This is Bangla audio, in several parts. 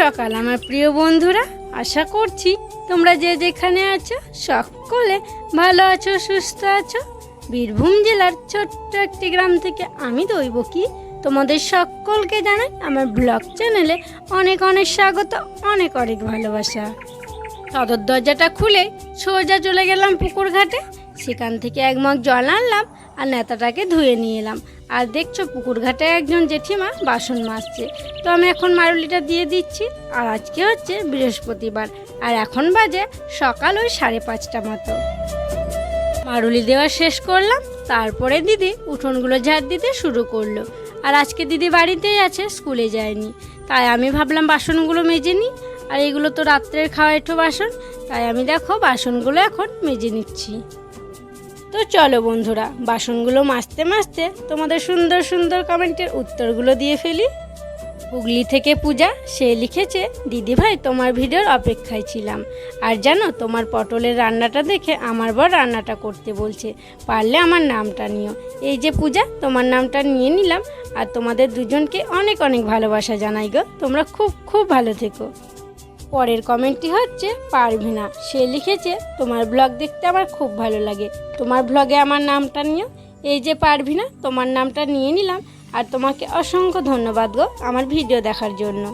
সকাল, আমার প্রিয় বন্ধুরা, আশা করছি তোমরা যে যেখানে আছো, সকলে ভালো আছো, সুস্থ আছো। বীরভূম জেলার ছোট্ট একটি গ্রাম থেকে আমি দৈব কি তোমাদের সকলকে জানাই আমার ব্লগ চ্যানেলে অনেক অনেক স্বাগত, অনেক অনেক ভালোবাসা। সদর দরজাটা খুলে সোজা চলে গেলাম পুকুর ঘাটে সেখান থেকে এক মগ জল আনলাম আর নেতাটাকে ধুয়ে নিয়ে এলাম। আর দেখছ পুকুর ঘাটে একজন জেঠিমা বাসন মাজছে। তো আমি এখন মারুলিটা দিয়ে দিচ্ছি। আর আজকে হচ্ছে বৃহস্পতিবার। আর এখন বাজে সকাল ওই সাড়ে পাঁচটা মতো। মারুলি দেওয়া শেষ করলাম। তারপরে দিদি উঠোনগুলো ঝাড় দিতে শুরু করল। আর আজকে দিদি বাড়িতেই আছে, স্কুলে যায়নি। তাই আমি ভাবলাম বাসনগুলো মেজে নিই। আর এগুলো তো রাত্রের খাওয়া একটু বাসন। তাই আমি দেখো বাসনগুলো এখন মেজে নিচ্ছি। তো চলো বন্ধুরা, বাসনগুলো মাজতে মাজতে তোমাদের সুন্দর সুন্দর কমেন্টের উত্তরগুলো দিয়ে ফেলি। হুগলি থেকে পূজা, সে লিখেছে দিদি ভাই তোমার ভিডিওর অপেক্ষায় ছিলাম। আর জানো, তোমার পটলের রান্নাটা দেখে আমার বর রান্নাটা করতে বলছে, পারলে আমার নামটা নিও। এই যে পূজা, তোমার নামটা নিয়ে নিলাম, আর তোমাদের দুজনকে অনেক অনেক ভালোবাসা জানাই গো। তোমরা খুব খুব ভালো থেকো। পরের কমেন্টটি হচ্ছে পারভিনা সে লিখেছে, তোমার ব্লগ দেখতে আমার খুব ভালো লাগে। তোমার ব্লগে আমার নামটা নিও। এই যে পারবি না, তোমার নামটা নিয়ে নিলাম। আর তোমাকে অসংখ্য ধন্যবাদ গো আমার ভিডিও দেখার জন্য।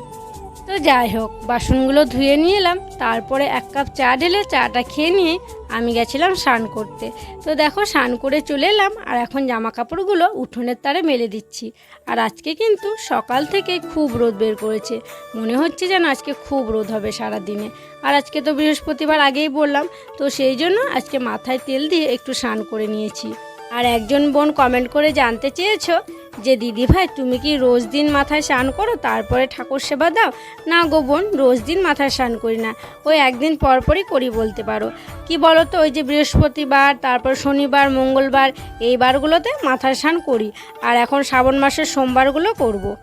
তো যাই হোক, বাসনগুলো ধুয়ে নিয়ে এলাম। তারপরে এক কাপ চা ঢেলে চাটা খেয়ে নিয়ে আমি গেছিলাম স্নান করতে। তো দেখো স্নান করে চলে এলাম আর এখন জামা কাপড়গুলো উঠোনের তারে মেলে দিচ্ছি। আর আজকে কিন্তু সকাল থেকে খুব রোদ বের করেছে। মনে হচ্ছে যেন আজকে খুব রোদ হবে সারা দিনে আর আজকে তো বৃহস্পতিবার আগেই বললাম, তো সেই জন্য আজকে মাথায় তেল দিয়ে একটু স্নান করে নিয়েছি। আর একজন বোন কমেন্ট করে জানতে চেয়েছো যে দিদি ভাই, তুমি কি রোজ দিন মাথায় স্নান করো? তারপরে ঠাকুর সেবা দাও? না গো বোন, রোজ দিন মাথায় স্নান করি না। ওই একদিন পরপরই করি বলতে পারো। কি বলো তো ওই যে বৃহস্পতিবার, তারপর শনিবার, মঙ্গলবার এইবারগুলোতে মাথায় স্নান করি। আর এখন শ্রাবণ মাসের সোমবারগুলো করব।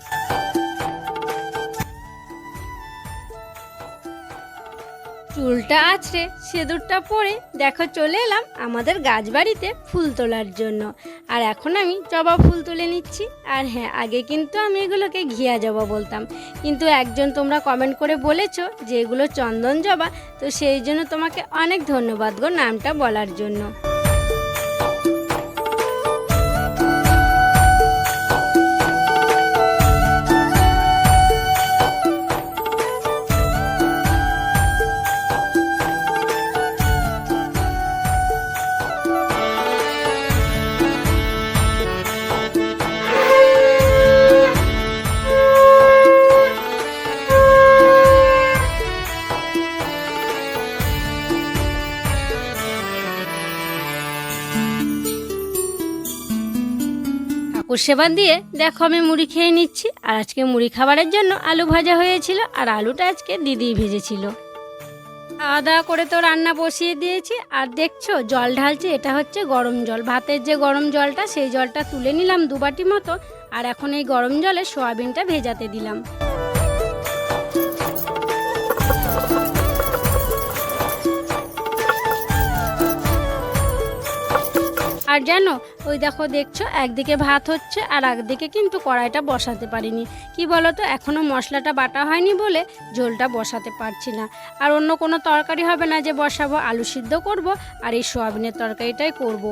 চুলটা আছড়ে সেদুরটা পরে দেখো চলে এলাম আমাদের গাছ বাড়িতে ফুল তোলার জন্য। আর এখন আমি জবা ফুল তুলে নিচ্ছি। আর হ্যাঁ আগে কিন্তু আমি এগুলোকে ঘিয়া জবা বলতাম। কিন্তু একজন তোমরা কমেন্ট করে বলেছ যে এগুলো চন্দন জবা, তো সেই জন্য তোমাকে অনেক ধন্যবাদ গো নামটা বলার জন্য। ঠাকুর সেবা দিয়ে দেখো আমি মুড়ি খেয়ে নিচ্ছি। আর আজকে মুড়ি খাবারের জন্য আলু ভাজা হয়েছিল আর আলুটা আজকে দিদি ভেজেছিল। খাওয়া দাওয়া করে তো রান্না বসিয়ে দিয়েছি। আর দেখছ, জল ঢালছে, এটা হচ্ছে গরম জল। ভাতের যে গরম জলটা, সেই জলটা তুলে নিলাম দুবাটি মতো। আর এখন এই গরম জলে সোয়াবিনটা ভেজাতে দিলাম। আর জানো, ওই দেখো দেখছ, একদিকে ভাত হচ্ছে আর একদিকে কিন্তু কড়াইটা বসাতে পারিনি। কি বলো তো এখনও মশলাটা বাটা হয়নি বলে ঝোলটা বসাতে পারছি না। আর অন্য কোনো তরকারি হবে না যে বসাবো, আলু সিদ্ধ করব আর এই সোয়াবিনের তরকারিটাই করব।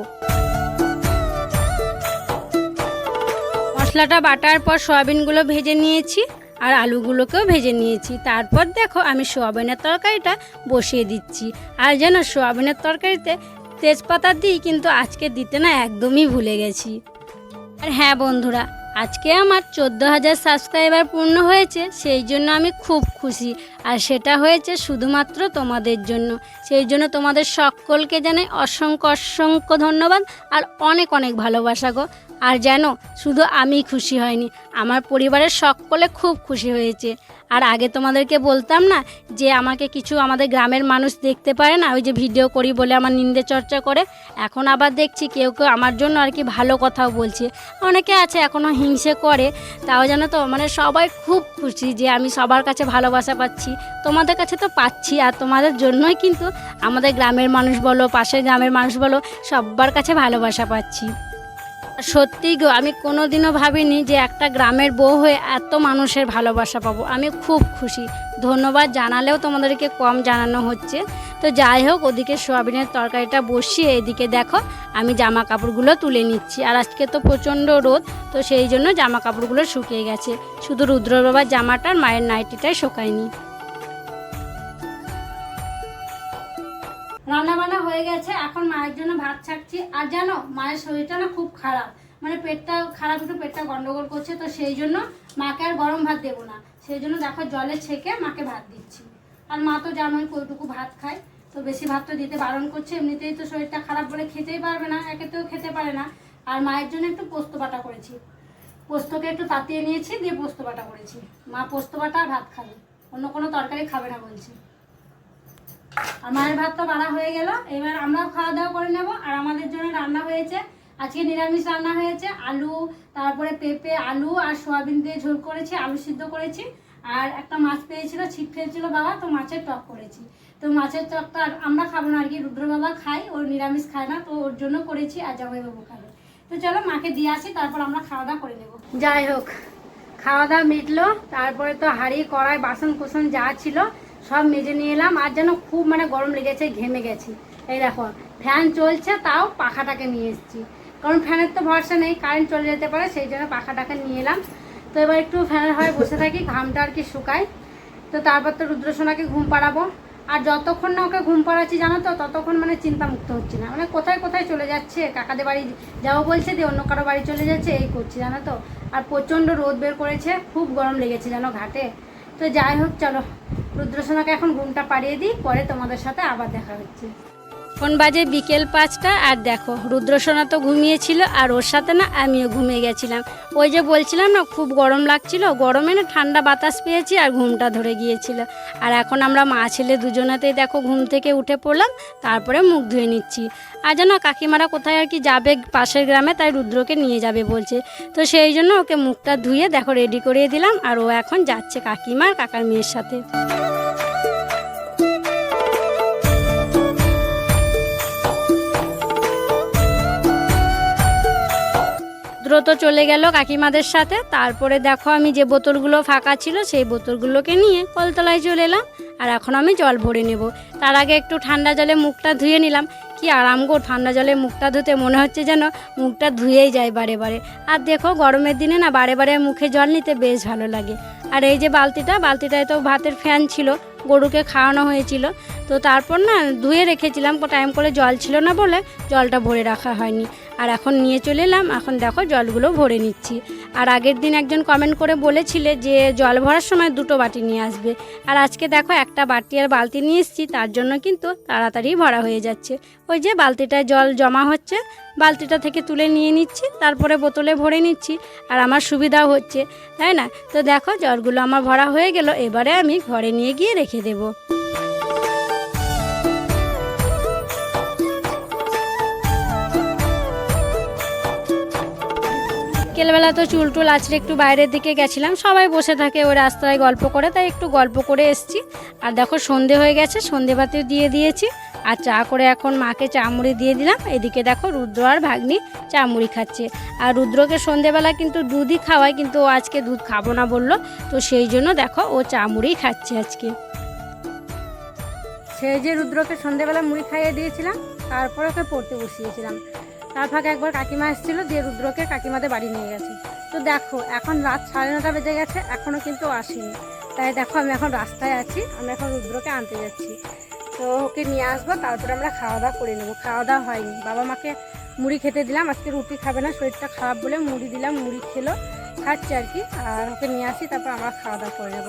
মশলাটা বাটার পর সোয়াবিনগুলো ভেজে নিয়েছি আর আলুগুলোকেও ভেজে নিয়েছি। তারপর দেখো আমি সোয়াবিনের তরকারিটা বসিয়ে দিচ্ছি। আর যেন সোয়াবিনের তরকারিতে তেজপাতা দিই, কিন্তু আজকে দিতে না একদমই ভুলে গেছি। আর হ্যাঁ বন্ধুরা, আজকে আমার চোদ্দ হাজার সাবস্ক্রাইবার পূর্ণ হয়েছে, সেই জন্য আমি খুব খুশি। আর সেটা হয়েছে শুধুমাত্র তোমাদের জন্য। সেই জন্য তোমাদের সকলকে জানাই অসংখ্য অসংখ্য ধন্যবাদ আর অনেক অনেক ভালোবাসা গো। আর জানো, শুধু আমি খুশি হয়নি, আমার পরিবারের সকলে খুব খুশি হয়েছে। আর আগে তোমাদেরকে বলতাম না যে আমাকে কিছু আমাদের গ্রামের মানুষ দেখতে পারে না, ওই যে ভিডিও করি বলে আমার নিন্দে চর্চা করে। এখন আবার দেখছি কেউ কেউ আমার জন্য আর কি ভালো কথাও বলছে। অনেকে আছে এখনও হিংসে করে, তাও জানো তো মানে সবাই খুব খুশি যে আমি সবার কাছে ভালোবাসা পাচ্ছি। তোমাদের কাছে তো পাচ্ছি আর তোমাদের জন্যই কিন্তু আমাদের গ্রামের মানুষ বলো, পাশের গ্রামের মানুষ বলো সবার কাছে ভালোবাসা পাচ্ছি। সত্যি গো, আমি কোনোদিনও ভাবিনি যে একটা গ্রামের বউ হয়ে এত মানুষের ভালোবাসা পাবো। আমি খুব খুশি। ধন্যবাদ জানালেও তোমাদেরকে কম জানানো হচ্ছে। তো যাই হোক, ওদিকে সোয়াবিনের তরকারিটা বসিয়ে এদিকে দেখো, আমি জামা কাপড়গুলো তুলে নিচ্ছি। আর আজকে তো প্রচণ্ড রোদ, তো সেই জন্য জামা কাপড়গুলো শুকিয়ে গেছে। শুধু রুদ্র বাবার জামাটার মায়ের নাইটিটাই শুকায়নি। রান্না বান্না হয়ে গেছে, এখন মায়ের জন্য ভাত ছাড়ছি। আর জানো, মায়ের শরীরটা না খুব খারাপ। মানে পেটটা খারাপ, একটু পেটটা গন্ডগোল করছে, তো সেই জন্য মাকে আর গরম ভাত দেবো না। সেই জন্য দেখো জলে ছেঁকে মাকে ভাত দিচ্ছি। আর মা তো জানোই কইটুকু ভাত খায়, তো বেশি ভাত তো দিতে বারণ করছে, এমনিতেই তো শরীরটা খারাপ বলে খেতেই পারবে না একেতেও খেতে পারে না। আর মায়ের জন্য একটু পোস্ত বাটা করেছি। পোস্তকে একটু তাতিয়ে নিয়েছি, দিয়ে পোস্ত বাটা করেছি। মা পোস্ত বাটা আর ভাত খাবে, অন্য কোনো তরকারি খাবে না বলছে। আর মায়ের তো বাড়া হয়ে গেল। এবার আমরাও খাওয়া দাওয়া করে নেব। আর আমাদের জন্য রান্না হয়েছে। আজকে নিরামিষ রান্না হয়েছে। আলু, তারপরে পেঁপে, আলু আর সোয়াবিন দিয়ে ঝোল করেছি, আলু সিদ্ধ করেছি। আর একটা মাছ পেয়েছিল, ছিপ ফেলছিল বাবা, তো মাছের টক করেছি। তো মাছের টকটা আমরা খাব না আর কি রুদ্র বাবা খাই ওর নিরামিষ খায় না, তো ওর জন্য করেছি আর জামাই বাবু খাবে। তো চলো মাকে দিয়ে আসি, তারপর আমরা খাওয়া দাওয়া করে নেব। যাই হোক, খাওয়া দাওয়া মিটলো, তারপরে তো হাঁড়ি, কড়াই বাসন কুসন যা ছিল সব মেজে নিয়ে এলাম, আর যেন খুব মানে গরম লেগেছে, ঘেমে গেছি। এই দেখো ফ্যান চলছে, তাও পাখাটাকে নিয়ে এসেছি। কারণ ফ্যানের তো ভরসা নেই কারেন্ট চলে যেতে পারে, সেই জন্য পাখাটাকে নিয়ে এলাম। তো এবার একটু ফ্যানের হয়ে বসে থাকি, ঘামটা আর কি শুকাই। তো তারপর তো রুদ্রসোনাকে ঘুম পাড়াবো। আর যতক্ষণ না ওকে ঘুম পাড়াচ্ছি, জানো তো, ততক্ষণ মানে চিন্তা মুক্ত হচ্ছে না। মানে কোথায় কোথায় চলে যাচ্ছে, কাকাদের বাড়ি যাব বলছে, দিয়ে অন্য কারও বাড়ি চলে যাচ্ছে, এই করছে, জানো তো। আর প্রচণ্ড রোদ বের করেছে, খুব গরম লেগেছে জানো ঘাটে। তো যাই হোক, চলো। রুদ্রসোনাকে এখন ঘুমটা পাড়িয়ে দিই পরে তোমাদের সাথে আবার দেখা হচ্ছে। কোন বাজে বিকেল পাঁচটা, আর দেখো, রুদ্রসোনা তো ঘুমিয়েছিল, আর ওর সাথে না আমিও ঘুমিয়ে গেছিলাম। ওই যে বলছিলাম না, খুব গরম লাগছিল, গরমে না ঠান্ডা বাতাস পেয়েছি, আর ঘুমটা ধরে গিয়েছিল। আর এখন আমরা মা ছেলে দুজনাতেই দেখো ঘুম থেকে উঠে পড়লাম, তারপরে মুখ ধুয়ে নিচ্ছি। আর যেন কাকিমারা কোথায় আর কি যাবে পাশের গ্রামে, তাই রুদ্রকে নিয়ে যাবে বলছে। তো সেই জন্য ওকে মুখটা ধুয়ে, দেখো রেডি করিয়ে দিলাম, আর ও এখন যাচ্ছে কাকিমার কাকার মেয়ের সাথে। দ্রুত চলে গেল কাকিমাদের সাথে। তারপরে দেখো আমি যে বোতলগুলো ফাঁকা ছিল, সেই বোতলগুলোকে নিয়ে কলতলায় চলে এলাম। আর এখন আমি জল ভরে নেব। তার আগে একটু ঠান্ডা জলে মুখটা ধুয়ে নিলাম। কি আরাম গো, ঠান্ডা জলে মুখটা ধুতে মনে হচ্ছে যেন মুখটা ধুয়েই যায় বারে বারে। আর দেখো গরমের দিনে না বারে বারে মুখে জল নিতে বেশ ভালো লাগে। আর এই যে বালতিটা, বালতিটায় তো ভাতের ফ্যান ছিল, গরুকে খাওয়ানো হয়েছিল। তো তারপর না ধুয়ে রেখেছিলাম টাইম করে জল ছিল না বলে জলটা ভরে রাখা হয়নি। আর এখন নিয়ে চলে এলাম। এখন দেখো জলগুলো ভরে নিচ্ছি। আর আগের দিন একজন কমেন্ট করে বলেছিলে যে জল ভরার সময় দুটো বাটি নিয়ে আসবে। আর আজকে দেখো একটা বাটি আর বালতি নিয়ে এসেছি, তার জন্য কিন্তু তাড়াতাড়ি ভরা হয়ে যাচ্ছে। ওই যে বালতিটায় জল জমা হচ্ছে, বালতিটা থেকে তুলে নিয়ে নিচ্ছি, তারপরে বোতলে ভরে নিচ্ছি। আর আমার সুবিধাও হচ্ছে, তাই না? তো দেখো জলগুলো আমার ভরা হয়ে গেল, এবারে আমি ঘরে নিয়ে গিয়ে রেখে দেবো। বিকেলবেলা তো চুল টুল আছড়ে একটু বাইরের দিকে গেছিলাম। সবাই বসে থাকে ওই রাস্তায় গল্প করে, তাই একটু গল্প করে এসছি। আর দেখো সন্ধে হয়ে গেছে, সন্ধে বাতি দিয়ে দিয়েছি। আর চা করে এখন মাকে চা মুড়ি দিয়ে দিলাম। এদিকে দেখো রুদ্র আর ভাগ্নি চা মুড়ি খাচ্ছে। আর রুদ্রকে সন্ধেবেলা কিন্তু দুধই খাওয়ায়, কিন্তু ও আজকে দুধ খাব না বলল। তো সেই জন্য দেখো ও চা মুড়ি খাচ্ছে আজকে। সেই যে রুদ্রকে সন্ধেবেলা মুড়ি খাইয়ে দিয়েছিলাম, তারপর ওকে পড়তে বসিয়েছিলাম। তার ফাঁকে একবার কাকিমা এসেছিল দিয়ে রুদ্রকে কাকিমাদের বাড়ি নিয়ে গেছে। তো দেখো, এখন রাত সাড়ে নটা বেজে গেছে এখনও কিন্তু আসেনি। তাই দেখো, আমি এখন রাস্তায় আছি, আমি এখন রুদ্রকে আনতে যাচ্ছি। তো ওকে নিয়ে আসব, তারপরে আমরা খাওয়া দাওয়া করে নেব। খাওয়া দাওয়া হয়নি। বাবা মাকে মুড়ি খেতে দিলাম, আজকে রুটি খাবে না, শরীরটা খারাপ বলে মুড়ি দিলাম, মুড়ি খেলো, খাচ্ছে আর কি। আর ওকে নিয়ে আসি, তারপর আমরা খাওয়া দাওয়া করে নেব।